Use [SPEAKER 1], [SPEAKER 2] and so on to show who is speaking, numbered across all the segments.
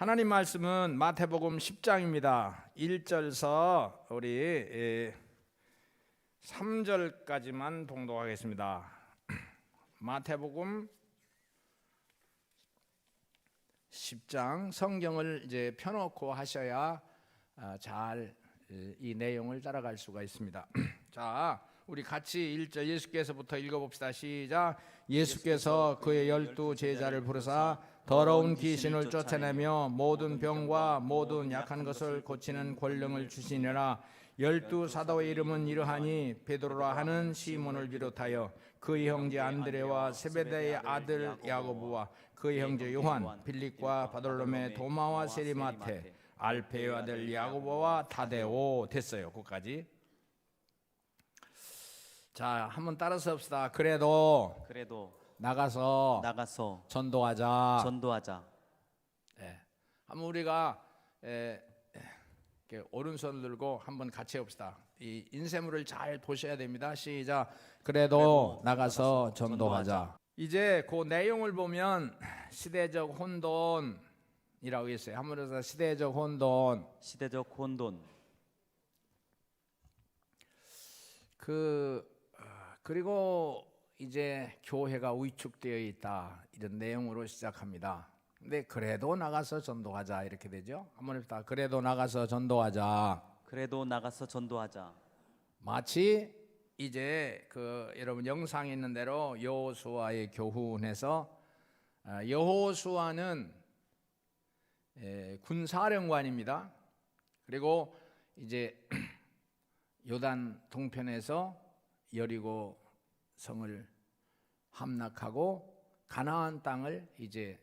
[SPEAKER 1] 하나님 말씀은 마태복음 10장입니다. 1절서 우리 예, 3절까지만 봉독하겠습니다. 마태복음 10장 성경을 이제 펴놓고 하셔야 잘 이 내용을 따라갈 수가 있습니다. 자, 우리 같이 1절 예수께서부터 읽어봅시다. 시작. 예수께서 그의 열두 제자를 부르사 더러운 귀신을 쫓아내며 모든 병과 모든 약한 것을 고치는 권능을 주시니라. 열두 사도의 이름은 이러하니 베드로라 하는 시몬을 비롯하여 그의 형제 안드레와 세베대의 아들 야고보와 그의 형제 요한, 빌립과 바돌로메, 도마와 세리마테, 알페의 아들 야고보와 타데오 됐어요. 거기까지. 자, 한번 따라서 합시다. 그래도
[SPEAKER 2] 그래도
[SPEAKER 1] 나가서
[SPEAKER 2] 나가서
[SPEAKER 1] 전도하자.
[SPEAKER 2] 전도하자.
[SPEAKER 1] 예. 한번 우리가 에, 이렇게 오른손을 들고 한번 같이 해봅시다. 이 인쇄물을 잘 보셔야 됩니다. 시작. 그래도,
[SPEAKER 2] 그래도
[SPEAKER 1] 나가서
[SPEAKER 2] 나가서
[SPEAKER 1] 전도하자.
[SPEAKER 2] 전도하자.
[SPEAKER 1] 이제 그 내용을 보면 시대적 혼돈이라고 있어요. 한번 해서 시대적 혼돈.
[SPEAKER 2] 시대적 혼돈.
[SPEAKER 1] 그 어, 그리고 이제 교회가 위축되어 있다 이런 내용으로 시작합니다. 근데 그래도 나가서 전도하자 이렇게 되죠. 한번 해봅시다. 그래도 나가서 전도하자.
[SPEAKER 2] 그래도 나가서 전도하자.
[SPEAKER 1] 마치 이제 그 여러분 영상에 있는 대로 여호수아의 교훈에서 아, 여호수아는 에, 군사령관입니다. 그리고 이제 요단 동편에서 여리고 성을 함락하고 가나안 땅을 이제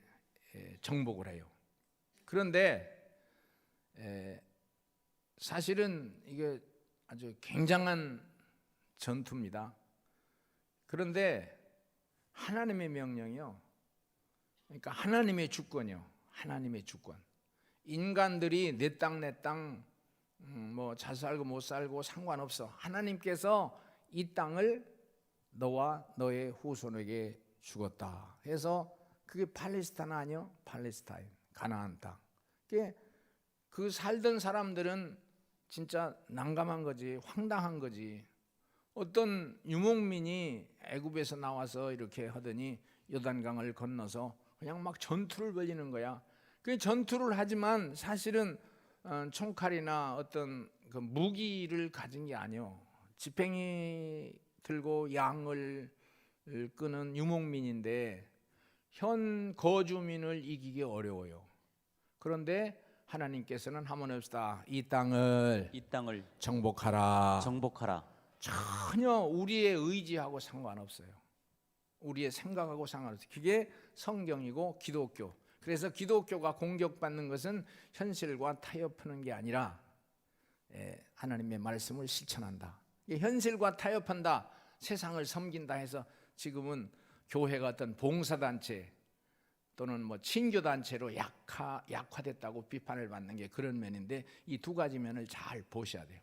[SPEAKER 1] 에, 정복을 해요. 그런데 에, 사실은 이게 아주 굉장한 전투입니다. 그런데 하나님의 명령이요. 그러니까 하나님의 주권이요. 하나님의 주권. 인간들이 내 땅 내땅 음, 뭐잘 살고 못 살고 상관없어. 하나님께서 이 땅을 너와 너의 후손에게 주었다. 해서 그게 팔레스타인 아니요? 팔레스타인 가나안 땅. 그 살던 사람들은 진짜 난감한 거지, 황당한 거지. 어떤 유목민이 애굽에서 나와서 이렇게 하더니 요단강을 건너서 그냥 막 전투를 벌이는 거야. 그 전투를 하지만 사실은 어, 총칼이나 어떤 그 무기를 가진 게 아니요. 지팽이 들고 양을 끄는 유목민인데 현 거주민을 이기기 어려워요. 그런데 하나님께서는 합시다. 이 땅을
[SPEAKER 2] 이 땅을
[SPEAKER 1] 정복하라.
[SPEAKER 2] 정복하라.
[SPEAKER 1] 전혀 우리의 의지하고 상관없어요. 우리의 생각하고 상관없어요. 그게 성경이고 기독교. 그래서 기독교가 공격받는 것은 현실과 타협하는 게 아니라 예, 하나님의 말씀을 실천한다. 현실과 타협한다. 세상을 섬긴다 해서 지금은 교회가 어떤 봉사단체 또는 뭐 친교 단체로 약화 약화됐다고 비판을 받는 게 그런 면인데 이 두 가지 면을 잘 보셔야 돼요.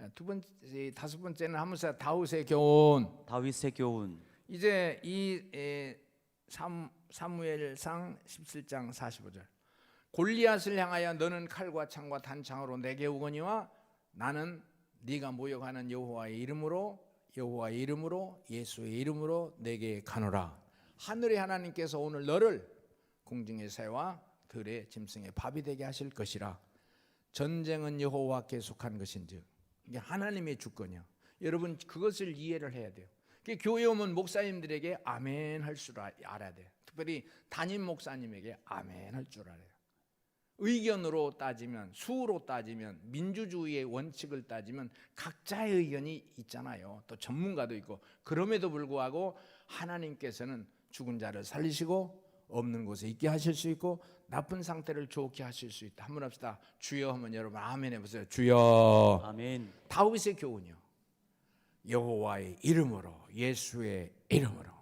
[SPEAKER 1] 예, 두 번째, 다섯 번째는 하면서 다윗의 교훈.
[SPEAKER 2] 다윗의 교훈.
[SPEAKER 1] 이제 이 에, 삼, 사무엘상 17장 45절. 골리앗을 향하여 너는 칼과 창과 단창으로 내게 오거니와 나는 네가 모욕하는 여호와의 이름으로 여호와의 이름으로 예수의 이름으로 내게 가노라. 하늘의 하나님께서 오늘 너를 공중의 새와 들의 짐승의 밥이 되게 하실 것이라. 전쟁은 여호와께 속한 것인즉 이게 하나님의 주권이야. 여러분 그것을 이해를 해야 돼요. 그 교회 오면 목사님들에게 아멘 할 줄 알아야 돼요. 특별히 담임 목사님에게 아멘 할 줄 알아요. 의견으로 따지면 수로 따지면 민주주의의 원칙을 따지면 각자의 의견이 있잖아요. 또 전문가도 있고 그럼에도 불구하고 하나님께서는 죽은 자를 살리시고 없는 곳에 있게 하실 수 있고 나쁜 상태를 좋게 하실 수 있다. 한번 합시다. 주여 하면 여러분 아멘 해보세요. 주여.
[SPEAKER 2] 아멘.
[SPEAKER 1] 다윗의 교훈이요. 여호와의 이름으로 예수의 이름으로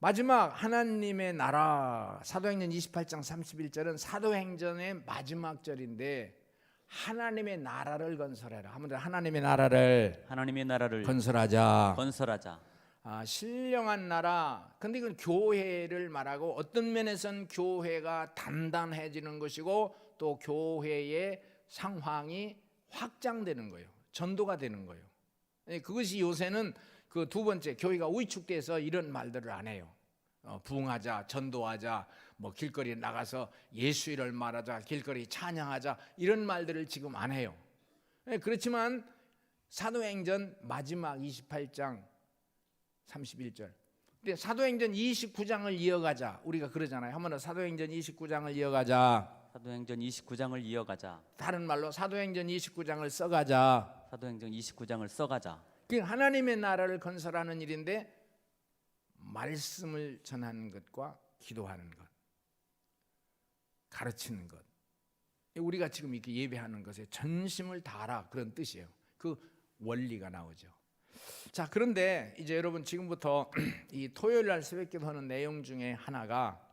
[SPEAKER 1] 마지막 하나님의 나라 사도행전 28장 31절은 사도행전의 마지막 절인데 하나님의 나라를 건설해라. 한번 더 하나님의 나라를
[SPEAKER 2] 하나님의 나라를
[SPEAKER 1] 건설하자.
[SPEAKER 2] 건설하자.
[SPEAKER 1] 아, 신령한 나라. 근데 이건 교회를 말하고 어떤 면에선 교회가 단단해지는 것이고 또 교회의 상황이 확장되는 거예요. 전도가 되는 거예요. 예, 그것이 요새는 그 두 번째 교회가 위축돼서 이런 말들을 안 해요. 어, 부흥하자, 전도하자, 뭐 길거리에 나가서 예수를 말하자, 길거리 찬양하자 이런 말들을 지금 안 해요. 예, 그렇지만 사도행전 마지막 28장 31절. 근데 사도행전 29장을 이어가자. 우리가 그러잖아요. 한번 더 사도행전 29장을 이어가자.
[SPEAKER 2] 사도행전 29장을 이어가자.
[SPEAKER 1] 다른 말로 사도행전 29장을 써가자.
[SPEAKER 2] 사도행전 29장을 써가자.
[SPEAKER 1] 그 하나님의 나라를 건설하는 일인데 말씀을 전하는 것과 기도하는 것, 가르치는 것. 우리가 지금 이렇게 예배하는 것에 전심을 다하라 그런 뜻이에요. 그 원리가 나오죠. 자, 그런데 이제 여러분 지금부터 이 토요일 날 새벽기도 하는 내용 중에 하나가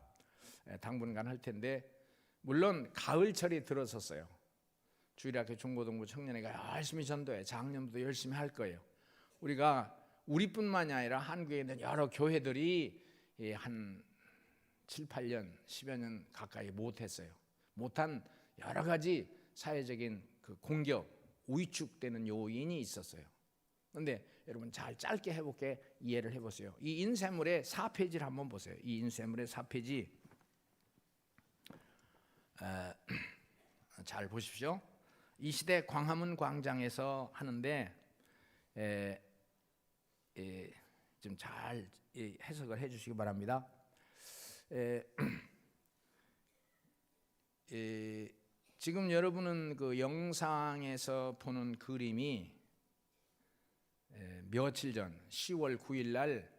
[SPEAKER 1] 예, 당분간 할 텐데 물론 가을철이 들어섰어요. 주일학교 중고등부 청년회가 열심히 전도해 작년부터 열심히 할 거예요. 우리가 우리뿐만이 아니라 한국에 있는 여러 교회들이 예, 한 7, 8년, 10여 년 가까이 못했어요. 못한 여러 가지 사회적인 그 공격, 위축되는 요인이 있었어요. 그런데 여러분 잘 짧게 해볼게 이해를 해보세요. 이 인쇄물의 4페이지를 한번 보세요. 이 인쇄물의 4페이지 어, 잘 보십시오. 이 시대 광화문 광장에서 하는데 에, 에, 좀 잘 해석을 해주시기 바랍니다. 에, 에, 지금 여러분은 그 영상에서 보는 그림이 에, 며칠 전 10월 9일 날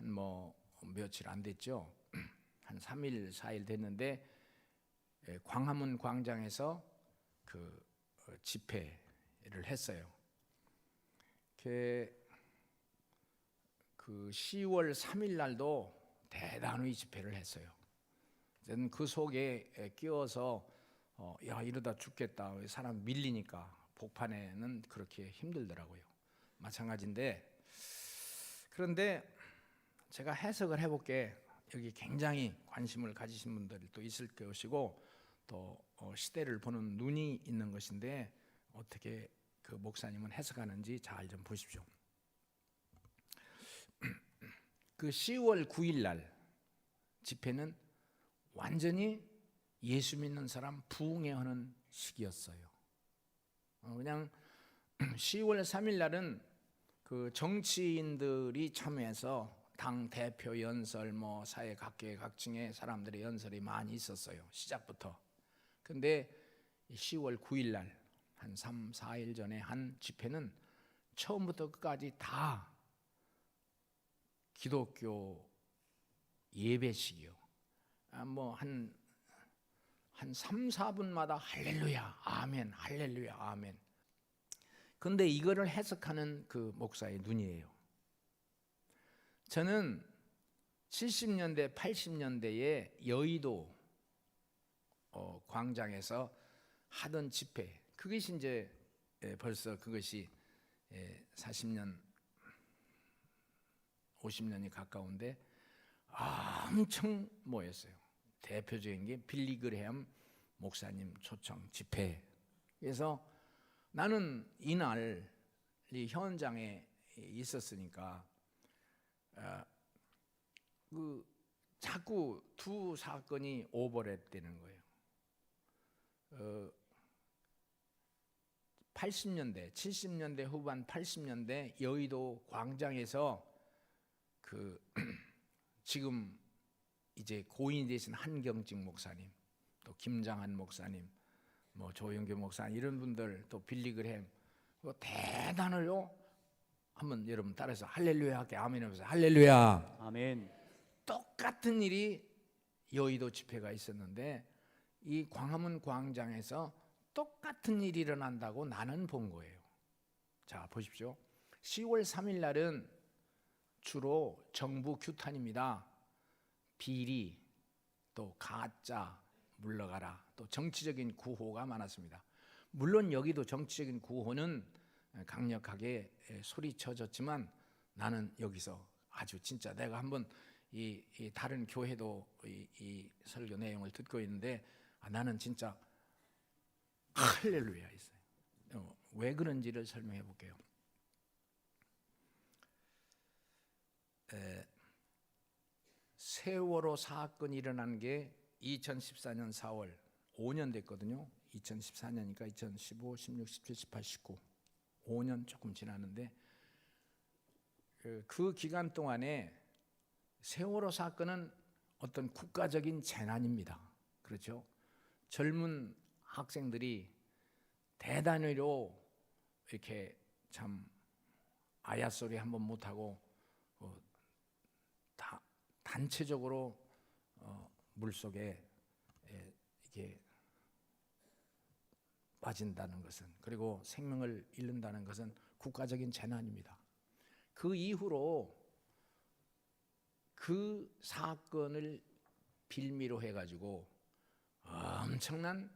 [SPEAKER 1] 한 뭐 며칠 안 됐죠. 한 3일 4일 됐는데 에, 광화문 광장에서 그 어, 집회를 했어요. 그, 그 10월 3일 날도 대단히 집회를 했어요. 그 속에 에, 끼어서 어, 야 이러다 죽겠다. 사람 밀리니까 복판에는 그렇게 힘들더라고요. 마찬가지인데 그런데 제가 해석을 해볼게. 여기 굉장히 관심을 가지신 분들도 있을 것이고 또 어, 시대를 보는 눈이 있는 것인데 어떻게 그 목사님은 해석하는지 잘 좀 보십시오. 그 10월 9일 날 집회는 완전히 예수 믿는 사람 부흥회하는 시기였어요. 어, 그냥 10월 3일 날은 그 정치인들이 참여해서 당 대표 연설, 뭐 사회 각계 각층의 사람들의 연설이 많이 있었어요. 시작부터. 근데 10월 9일 날 한 3, 4일 전에 한 집회는 처음부터 끝까지 다 기독교 예배식이요. 아, 뭐한 한 3, 4분마다 할렐루야, 아멘, 할렐루야, 아멘. 근데 이거를 해석하는 그 목사의 눈이에요. 저는 70년대, 80년대에 여의도 어, 광장에서 하던 집회, 그것이 이제 예, 벌써 그것이 예, 40년, 50년이 가까운데 엄청 모였어요. 대표적인 게 빌리 그레엄 목사님 초청 집회. 그래서 나는 이날 이 현장에 있었으니까 어, 그 자꾸 두 사건이 오버랩 되는 거예요. 어, 80년대, 70년대 후반 80년대 여의도 광장에서 그 지금 이제 고인이 되신 한경직 목사님, 또 김장한 목사님, 뭐 조영교 목사님 이런 분들 또 빌리그램 그 대단해요. 한번 여러분 따라서 할렐루야 할게 아멘 하면서 할렐루야.
[SPEAKER 2] 아멘.
[SPEAKER 1] 똑같은 일이 여의도 집회가 있었는데 이 광화문 광장에서 똑같은 일이 일어난다고 나는 본 거예요. 자, 보십시오. 10월 3일 날은 주로 정부 규탄입니다. 비리 또 가짜 물러가라 또 정치적인 구호가 많았습니다. 물론 여기도 정치적인 구호는 강력하게 소리쳐졌지만 나는 여기서 아주 진짜 내가 한번 이, 이 다른 교회도 이, 이 설교 내용을 듣고 있는데 아, 나는 진짜 할렐루야 있어요. 어, 왜 그런지를 설명해 볼게요. 세월호 사건이 일어난 게 2014년 4월 5년 됐거든요. 2014년이니까 2015, 16, 17, 18, 19 5년 조금 지났는데 그, 그 기간 동안에 세월호 사건은 어떤 국가적인 재난입니다. 그렇죠? 젊은 학생들이 대단히로 이렇게 참 아야 소리 한번 못 하고 어, 다 단체적으로 어, 물 속에 에, 이게 빠진다는 것은 그리고 생명을 잃는다는 것은 국가적인 재난입니다. 그 이후로 그 사건을 빌미로 해가지고 엄청난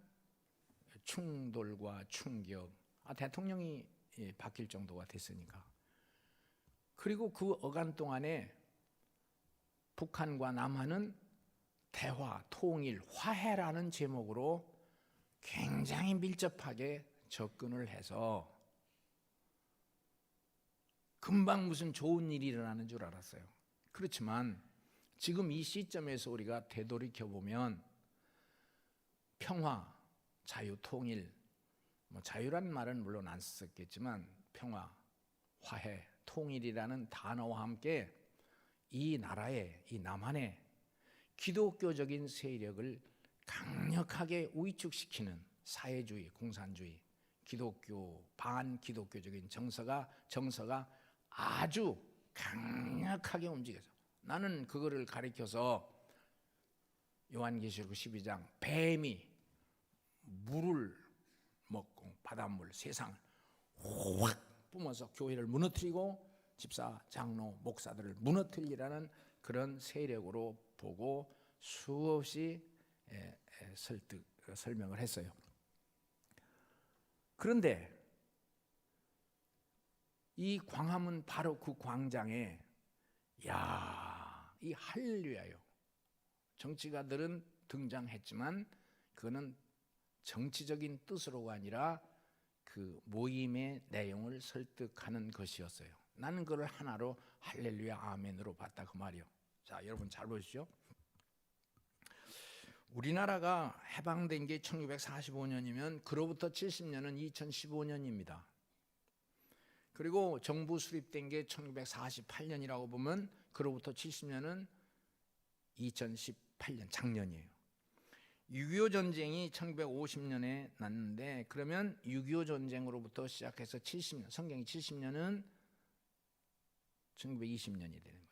[SPEAKER 1] 충돌과 충격, 아, 대통령이 예, 바뀔 정도가 됐으니까. 그리고 그 어간 동안에 북한과 남한은 대화, 통일, 화해라는 제목으로 굉장히 밀접하게 접근을 해서 금방 무슨 좋은 일이 일어나는 줄 알았어요. 그렇지만 지금 이 시점에서 우리가 되돌이켜 보면 평화, 자유, 통일, 뭐 자유란 말은 물론 안 썼겠지만 평화, 화해, 통일이라는 단어와 함께 이 나라의 이 남한의 기독교적인 세력을 강력하게 위축시키는 사회주의, 공산주의, 기독교 반기독교적인 정서가 정서가 아주 강력하게 움직여서 나는 그거를 가리켜서 요한계시록 12장 뱀이 물을 먹고 바닷물 세상을 확 뿜어서 교회를 무너뜨리고 집사, 장로, 목사들을 무너뜨리라는 그런 세력으로 보고 수없이 에, 에, 설득 어, 설명을 했어요. 그런데 이 광화문 바로 그 광장에 야, 이 할렐루야요. 정치가들은 등장했지만 그거는 정치적인 뜻으로가 아니라 그 모임의 내용을 설득하는 것이었어요. 나는 그걸 하나로 할렐루야 아멘으로 봤다 그 말이요. 자, 여러분 잘 보시죠. 우리나라가 해방된 게 1945년이면 그로부터 70년은 2015년입니다. 그리고 정부 수립된 게 1948년이라고 보면 그로부터 70년은 2018년 작년이에요. 6.25 전쟁이 1950년에 났는데 그러면 6.25 전쟁으로부터 시작해서 70년, 성경이 70년은 1920년이 되는 거예요.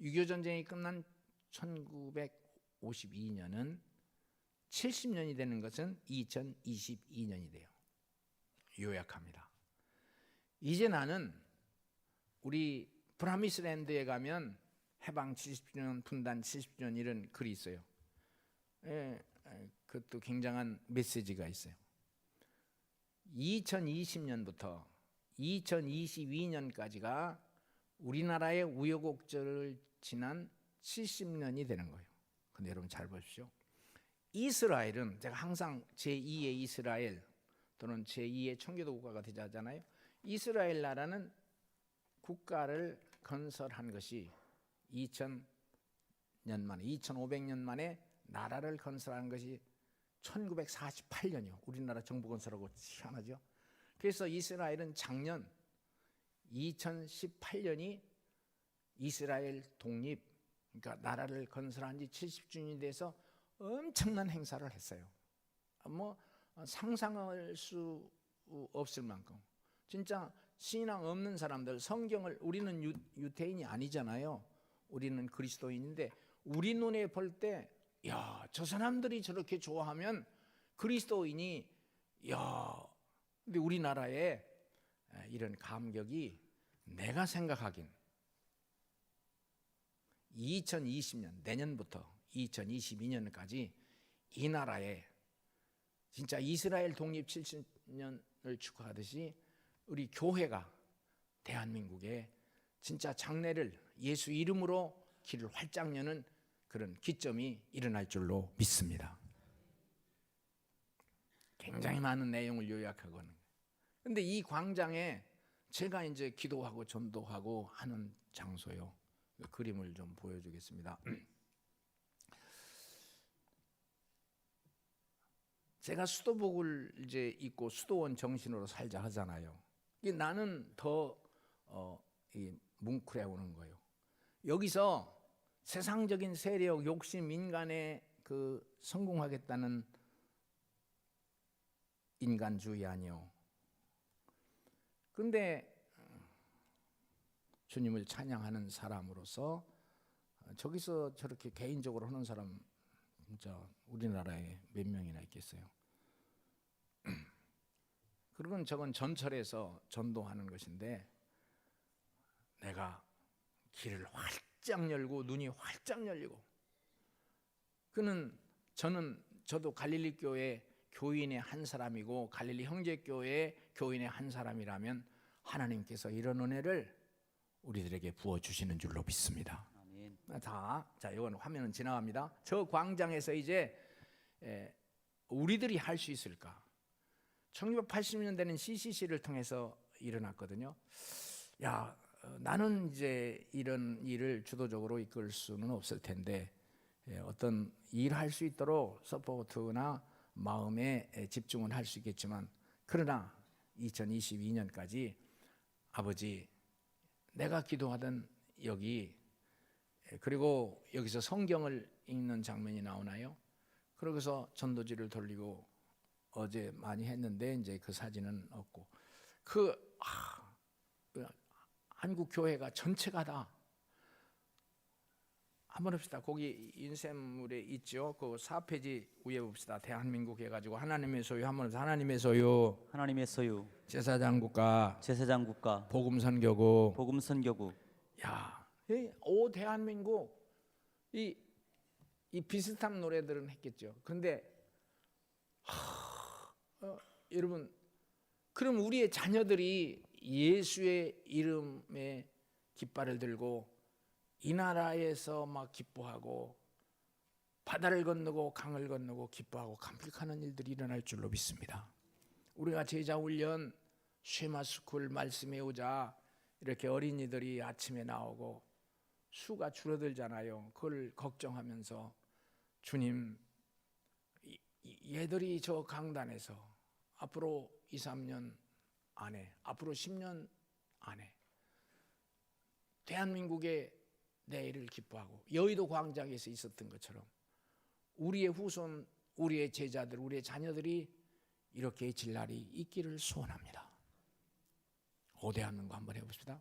[SPEAKER 1] 6.25 전쟁이 끝난 1952년은 70년이 되는 것은 2022년이 돼요. 요약합니다. 이제 나는 우리 브라미스랜드에 가면 해방 70주년, 분단 70주년 이런 글이 있어요. 예, 예, 그것도 굉장한 메시지가 있어요. 2020년부터 2022년까지가 우리나라의 우여곡절을 지난 70년이 되는 거예요. 근데 여러분 잘 보십시오. 이스라엘은 제가 항상 제2의 이스라엘 또는 제2의 청교도 국가가 되자잖아요. 이스라엘 나라는 국가를 건설한 것이 2000년 만에 2500년 만에 나라를 건설한 것이 1948년이요. 우리나라 정부 건설하고 희한하죠. 그래서 이스라엘은 작년 2018년이 이스라엘 독립 그러니까 나라를 건설한 지 70주년이 돼서 엄청난 행사를 했어요. 뭐 상상할 수 없을 만큼 진짜 신앙 없는 사람들 성경을 우리는 유, 유태인이 아니잖아요. 우리는 그리스도인인데 우리 눈에 볼 때 야, 저 사람들이 저렇게 좋아하면 그리스도인이 야, 근데 우리나라에 이런 감격이 내가 생각하긴 2020년 내년부터 2022년까지 이 나라에 진짜 이스라엘 독립 70년을 축하하듯이 우리 교회가 대한민국에 진짜 장래를 예수 이름으로 길을 활짝 여는 그런 기점이 일어날 줄로 믿습니다. 굉장히 많은 내용을 요약하고는. 근데 이 광장에 제가 이제 기도하고 전도하고 하는 장소요. 그 그림을 좀 보여주겠습니다. 제가 수도복을 이제 입고 수도원 정신으로 살자 하잖아요. 나는 더 어, 이 뭉클해 오는 거예요. 여기서 세상적인 세력, 욕심, 인간의 그 성공하겠다는 인간주의 아니요. 근데 주님을 찬양하는 사람으로서 저기서 저렇게 개인적으로 하는 사람 진짜 우리나라에 몇 명이나 있겠어요. 그리고 저건 전철에서 전도하는 것인데 내가 길을 활짝 열고 눈이 활짝 열리고 그는 저는 저도 갈릴리 교회 교인의 한 사람이고 갈릴리 형제 교회 교인의 한 사람이라면 하나님께서 이런 은혜를 우리들에게 부어 주시는 줄로 믿습니다.
[SPEAKER 2] 아멘.
[SPEAKER 1] 다, 자, 이건 화면은 지나갑니다. 저 광장에서 이제 에, 우리들이 할 수 있을까? 1980년대는 CCC를 통해서 일어났거든요. 야, 어, 나는 이제 이런 일을 주도적으로 이끌 수는 없을 텐데 예, 어떤 일할 수 있도록 서포트나 마음에 에, 집중은 할 수 있겠지만 그러나 2022년까지 아버지 내가 기도하던 여기 예, 그리고 여기서 성경을 읽는 장면이 나오나요? 그러고서 전도지를 돌리고 어제 많이 했는데 이제 그 사진은 없고 그 아, 그 한국 교회가 전체가 다 한번 봅시다. 거기 인쇄물에 있죠. 그 4페이지 위에 봅시다. 대한민국 해가지고 하나님의 소유 한번. 하나님의 소유
[SPEAKER 2] 하나님의 소유
[SPEAKER 1] 제사장 국가
[SPEAKER 2] 제사장 국가
[SPEAKER 1] 복음 선교국
[SPEAKER 2] 복음 선교국
[SPEAKER 1] 야, 이, 오 대한민국 이, 이 비슷한 노래들은 했겠죠. 그런데 하, 어, 여러분 그럼 우리의 자녀들이 예수의 이름에 깃발을 들고 이 나라에서 막 기뻐하고 바다를 건너고 강을 건너고 기뻐하고 감격하는 일들이 일어날 줄로 믿습니다. 우리가 제자 훈련 쉐마 스쿨 말씀에 오자 이렇게 어린이들이 아침에 나오고 수가 줄어들잖아요. 그걸 걱정하면서 주님 얘들이 저 강단에서 앞으로 2, 3년 안에 앞으로 10년 안에 대한민국의 내일을 기뻐하고 여의도 광장에서 있었던 것처럼 우리의 후손, 우리의 제자들, 우리의 자녀들이 이렇게 질 날이 있기를 소원합니다. 거 한번 해봅시다.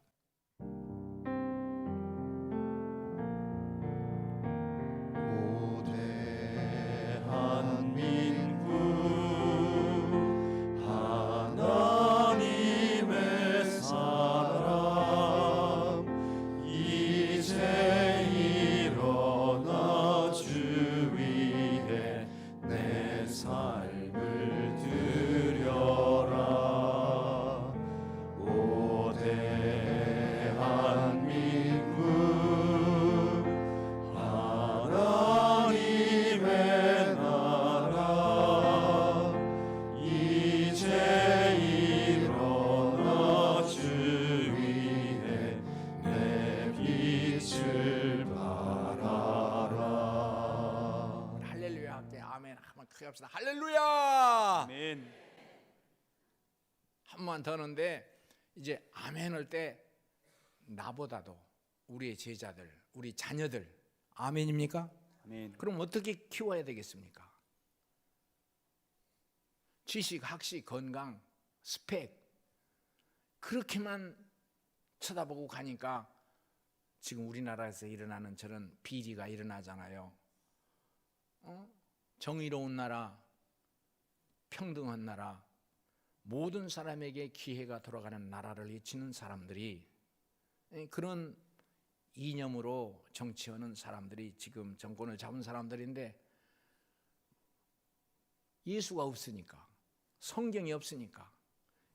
[SPEAKER 3] 한
[SPEAKER 1] 번만 더 하는데 이제 아멘 할 때 나보다도 우리의 제자들, 우리 자녀들 아멘입니까?
[SPEAKER 2] 아멘.
[SPEAKER 1] 그럼 어떻게 키워야 되겠습니까? 지식, 학식, 건강, 스펙 그렇게만 쳐다보고 가니까 지금 우리나라에서 일어나는 저런 비리가 일어나잖아요. 어? 정의로운 나라, 평등한 나라, 모든 사람에게 기회가 돌아가는 나라를 외치는 사람들이 예, 그런 이념으로 정치하는 사람들이 지금 정권을 잡은 사람들인데 예수가 없으니까 성경이 없으니까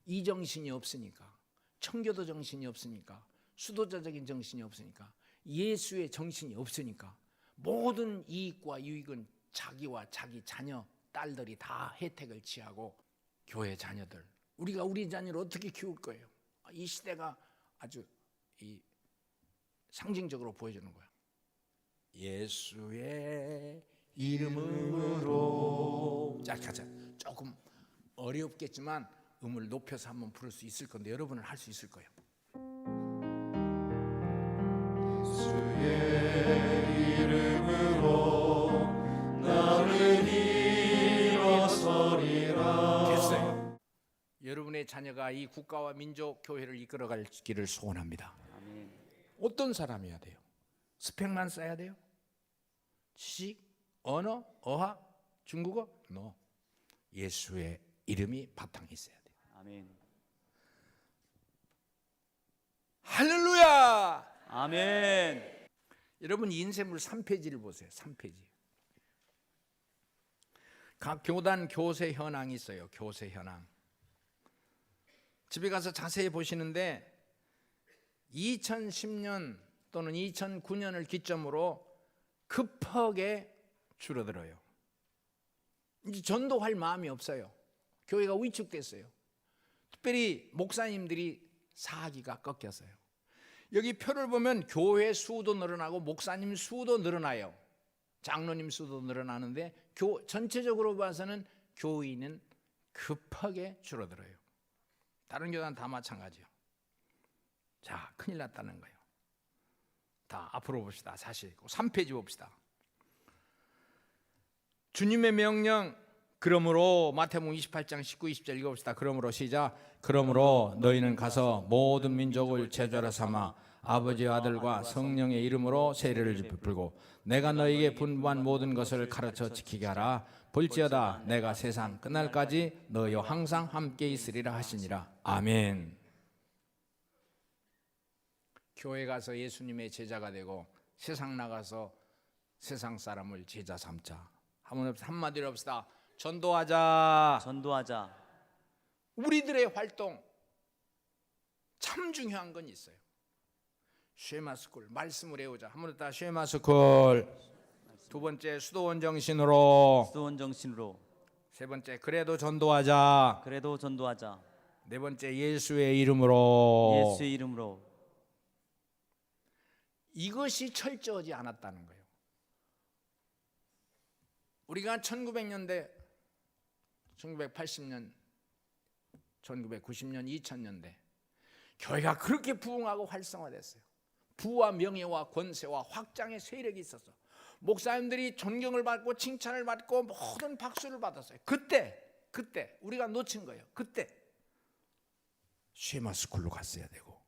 [SPEAKER 1] 이 정신이 없으니까 청교도 정신이 없으니까 수도자적인 정신이 없으니까 예수의 정신이 없으니까 모든 이익과 유익은 자기와 자기 자녀 딸들이 다 혜택을 취하고 교회 자녀들 우리가 우리 자녀를 어떻게 키울 거예요? 이 시대가 아주 이 상징적으로 보여주는 거야. 예수의 이름으로 자 가자 조금 어렵겠지만 음을 높여서 한번 부를 수 있을 건데 여러분은 할 수 있을 거예요.
[SPEAKER 3] 주의
[SPEAKER 1] 여러분의 자녀가 이 국가와 민족 교회를 이끌어갈 길을 소원합니다.
[SPEAKER 2] 아멘.
[SPEAKER 1] 어떤 사람이어야 돼요? 스펙만 쌓아야 돼요? 지식, 언어, 어학, 중국어? No. 예수의 이름이 바탕에 있어야 돼요.
[SPEAKER 2] 아멘.
[SPEAKER 1] 할렐루야!
[SPEAKER 2] 아멘.
[SPEAKER 1] 여러분 인쇄물 3페이지를 보세요. 3페이지. 각 교단 교세 현황이 있어요. 교세 현황. 집에 가서 자세히 보시는데 2010년 또는 2009년을 기점으로 급하게 줄어들어요. 이제 전도할 마음이 없어요. 교회가 위축됐어요. 특별히 목사님들이 사기가 꺾였어요. 여기 표를 보면 교회 수도 늘어나고 목사님 수도 늘어나요. 장로님 수도 늘어나는데 교, 전체적으로 봐서는 교인은 급하게 줄어들어요. 다른 교단 다 마찬가지요. 자, 큰일 났다는 거예요. 다 앞으로 봅시다. 사실 3페이지 봅시다. 주님의 명령 그러므로 마태복음 28장 19, 20절 읽어봅시다. 그러므로 시작. 그러므로 너희는 가서 모든 민족을 제자로 삼아 아버지와 아들과 성령의 이름으로 세례를 베풀고 내가 너희에게 분부한 모든 것을 가르쳐 지키게 하라. 볼지어다 내가 세상 끝날까지 너희와 항상 함께 있으리라 하시니라. 아멘. 교회 가서 예수님의 제자가 되고 세상 나가서 세상 사람을 제자 삼자. 한마디로 합시다. 전도하자.
[SPEAKER 2] 전도하자.
[SPEAKER 1] 우리들의 활동 참 중요한 건 있어요. 쉐마스쿨 말씀을 외우자. 한 번 더 쉐마스쿨. 두 번째 수도원 정신으로.
[SPEAKER 2] 수원 정신으로
[SPEAKER 1] 세 번째 그래도 전도하자.
[SPEAKER 2] 그래도 전도하자.
[SPEAKER 1] 네 번째 예수의 이름으로.
[SPEAKER 2] 예수의 이름으로
[SPEAKER 1] 이것이 철저하지 않았다는 거예요. 우리가 1900년대, 1980년, 1990년, 2000년대 교회가 그렇게 부흥하고 활성화됐어요. 부와 명예와 권세와 확장의 세력이 있었어. 목사님들이 존경을 받고 칭찬을 받고 모든 박수를 받았어요. 그때, 그때 우리가 놓친 거예요. 그때 쉐마 스쿨로 갔어야 되고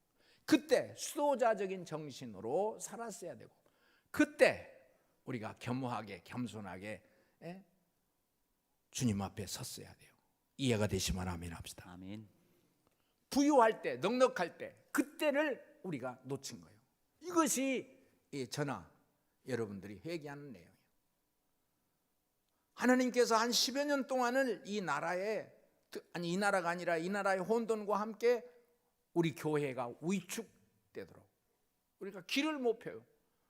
[SPEAKER 1] 그때 수도자적인 정신으로 살았어야 되고 그때 우리가 겸허하게 겸손하게 예? 주님 앞에 섰어야 돼요. 이해가 되시면 아멘 합시다.
[SPEAKER 2] 아멘.
[SPEAKER 1] 부유할 때, 넉넉할 때 그때를 우리가 놓친 거예요. 이것이 이 전하 여러분들이 회개하는 내용이에요. 하나님께서 한 10여 년 동안을 이 나라에 아니 이 나라가 아니라 이 나라의 혼돈과 함께 우리 교회가 위축되도록 우리가 길을 못 펴요.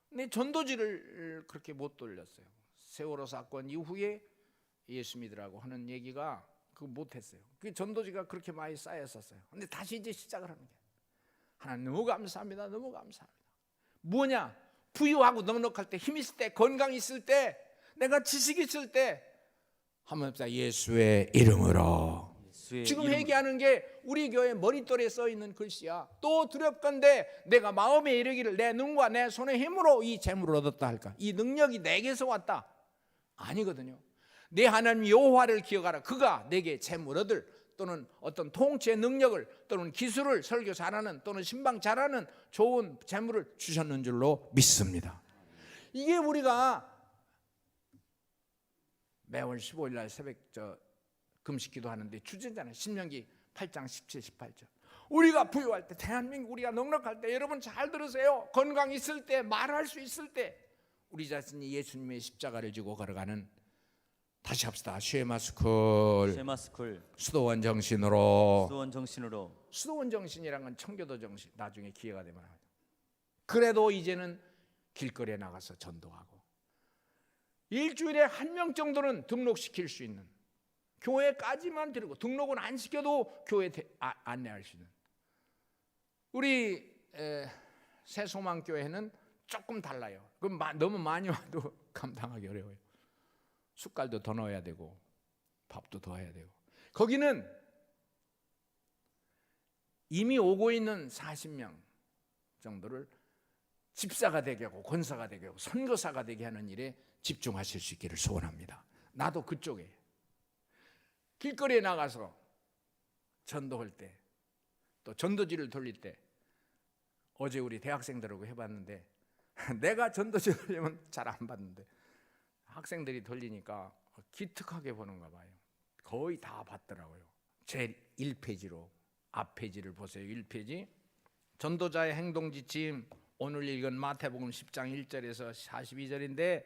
[SPEAKER 1] 근데 전도지를 그렇게 못 돌렸어요. 세월호 사건 이후에 예수 믿으라고 하는 얘기가 그거 못했어요. 그 전도지가 그렇게 많이 쌓였었어요. 근데 다시 이제 시작을 하는 거예요. 하나님 너무 감사합니다. 너무 감사합니다. 뭐냐? 부유하고 넉넉할 때, 힘 있을 때, 건강 있을 때, 내가 지식 있을 때, 한번 합시다. 예수의 이름으로.
[SPEAKER 2] 예수의
[SPEAKER 1] 지금
[SPEAKER 2] 이름으로.
[SPEAKER 1] 회개하는 게 우리 교회 머릿돌에 써 있는 글씨야. 또 두렵건데 내가 마음에 이르기를 내 눈과 내 손의 힘으로 이 재물을 얻었다 할까? 이 능력이 내게서 왔다. 아니거든요. 내 하나님 여호와를 기억하라. 그가 내게 재물 얻을 또는 어떤 통치의 능력을 또는 기술을 설교 잘하는 또는 신방 잘하는 좋은 재물을 주셨는 줄로 믿습니다. 이게 우리가 매월 15일 날 새벽 저 금식 기도하는데 주제잖아요. 신명기 8장 17, 18절. 우리가 부유할 때 대한민국 우리가 넉넉할 때 여러분 잘 들으세요. 건강 있을 때 말할 수 있을 때 우리 자신이 예수님의 십자가를 지고 걸어가는 다시 합시다. 쉐마스쿨
[SPEAKER 2] 쉐마스쿨
[SPEAKER 1] 수도원 정신으로
[SPEAKER 2] 수원 정신으로
[SPEAKER 1] 수도원 정신이란 건 청교도 정신 나중에 기회가 되면. 그래도 이제는 길거리에 나가서 전도하고 일주일에 한 명 정도는 등록시킬 수 있는 교회까지만 데리고 등록은 안 시켜도 교회 대- 아, 안내할 수 있는 우리 에, 새소망 교회는 조금 달라요. 그럼 마- 너무 많이 와도 감당하기 어려워요. 숟갈도 더 넣어야 되고 밥도 더 해야 되고. 거기는 이미 오고 있는 40명 정도를 집사가 되게 하고 권사가 되게 하고 선거사가 되게 하는 일에 집중하실 수 있기를 소원합니다. 나도 그쪽에. 길거리에 나가서 전도할 때 또 전도지를 돌릴 때 어제 우리 대학생들하고 해봤는데 내가 전도지 돌리면 잘안 받는데 학생들이 돌리니까 기특하게 보는가 봐요. 거의 다 받더라고요. 제 1페이지로 앞 페이지를 보세요. 1페이지 전도자의 행동 지침 오늘 읽은 마태복음 10장 1절에서 42절인데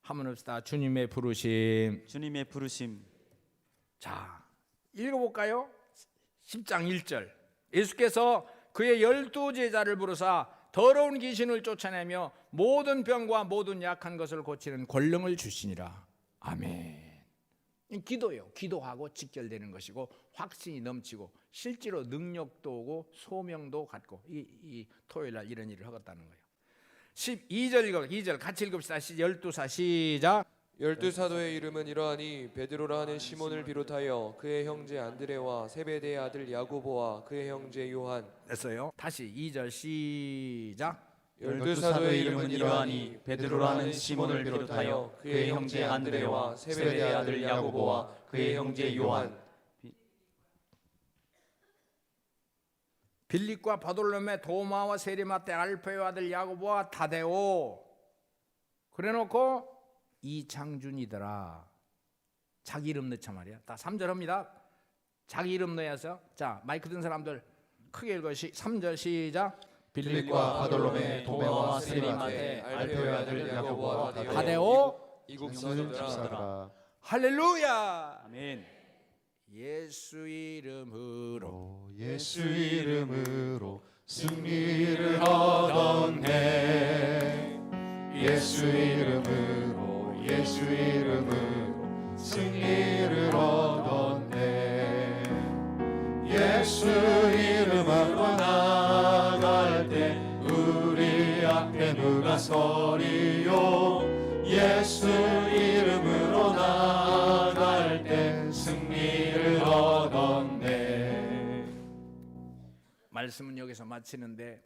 [SPEAKER 1] 한번 합시다. 주님의 부르심.
[SPEAKER 2] 주님의 부르심
[SPEAKER 1] 자, 읽어 볼까요? 10장 1절. 예수께서 그의 열두 제자를 부르사 더러운 귀신을 쫓아내며 모든 병과 모든 약한 것을 고치는 권능을 주시니라. 아멘. 이 기도요. 기도하고 직결되는 것이고 확신이 넘치고 실제로 능력도 오고 소명도 갖고 이, 이 토요일 날 이런 일을 하겠다는 거예요. 12절 읽어 2절 같이 읽읍시다. 12사 시작.
[SPEAKER 3] 열두 사도의 이름은 이러하니 베드로라 하는 시몬을 비롯하여 그의 형제 안드레와 세베대의 아들 야고보와 그의 형제 요한
[SPEAKER 1] 됐어요. 다시 2절 시작.
[SPEAKER 3] 열두 사도의 이름은 이러하니 베드로라는 시몬을 비롯하여 그의 형제 안드레와 세베대의 아들 야고보와 그의 형제 요한
[SPEAKER 1] 빌립과 바돌로메 도마와 세리마테 알페의 아들 야고보와 타데오 그래놓고 이창준이더라. 자기 이름 넣자 말이야. 다 3절 합니다. 자기 이름 넣어서 자 마이크 든 사람들 크게 읽어 시, 3절 시작.
[SPEAKER 4] 빌립과 바돌로메 도메와
[SPEAKER 3] 세리마테 알페의 아들 야고보와 타데오 이국
[SPEAKER 4] 집사들아.
[SPEAKER 1] 할렐루야.
[SPEAKER 2] 아멘.
[SPEAKER 1] 예수 이름으로.
[SPEAKER 4] 오, 예수 이름으로 승리를 얻었네. 예수 이름으로 누가 서리요 예수 이름으로 나갈 때 승리를 얻었네
[SPEAKER 1] 말씀은 여기서 마치는데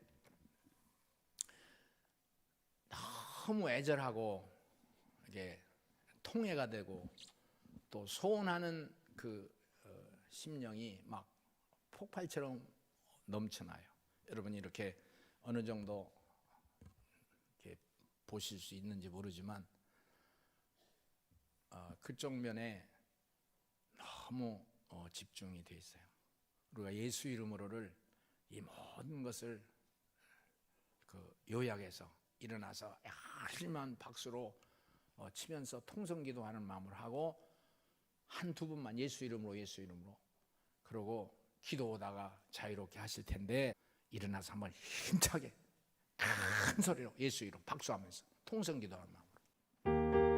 [SPEAKER 1] 너무 애절하고 이게 통해가 되고 또 소원하는 그 어, 심령이 막 폭발처럼 넘쳐나요. 여러분이 이렇게 어느 정도 보실 수 있는지 모르지만 어, 그쪽 면에 너무 어, 집중이 돼 있어요. 우리가 예수 이름으로를 이 모든 것을 그 요약해서 일어나서 열심한 박수로 어, 치면서 통성기도하는 마음을 하고 한 두 분만 예수 이름으로 예수 이름으로 그러고 기도하다가 자유롭게 하실 텐데 일어나서 한번 힘차게 큰 소리로? 예수 이름 박수하면서 통성 기도하는 마음으로.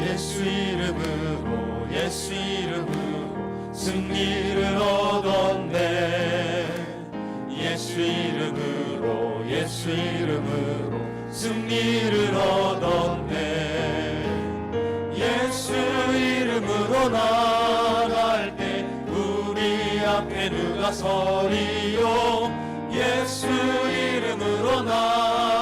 [SPEAKER 4] 예수 이름으로 예수 이름으로 승리를 얻었네. 예수 이름으로 예수 이름으로 승리를 얻었네. 예수 이름으로 나갈 때 우리 앞에 누가 서리요 예수 이름으로 나